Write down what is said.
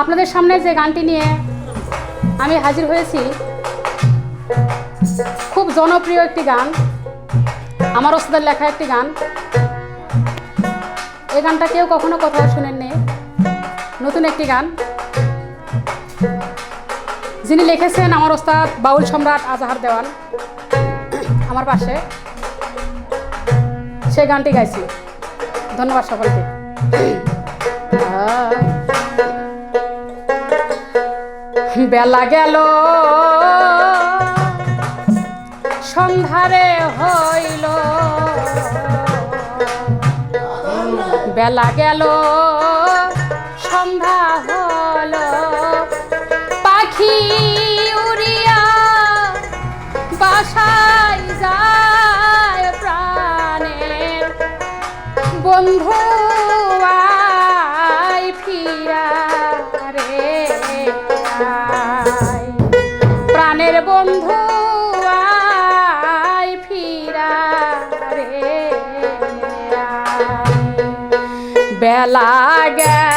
আপনাদের সামনে যে গানটি নিয়ে আমি হাজির হয়েছি, খুব জনপ্রিয় একটি গান, আমার ওস্তাদের লেখা একটি গান। এই গানটা কেউ কখনো কোথাও শুনেননি। নতুন একটি গান। যিনি লিখেছেন আমার ওস্তাদ বাউল সম্রাট আজাহার দেওয়ান, আমার পাশে। সে গানটি গাইছি। ধন্যবাদ সকলকে। বেলা গেল। সন্ধ্যারে হইল। বেলা গেল সন্ধ্যা হল। পাখি উড়িয়া বাসায় যায় প্রাণের বন্ধু। রে আয়। বেলা গেল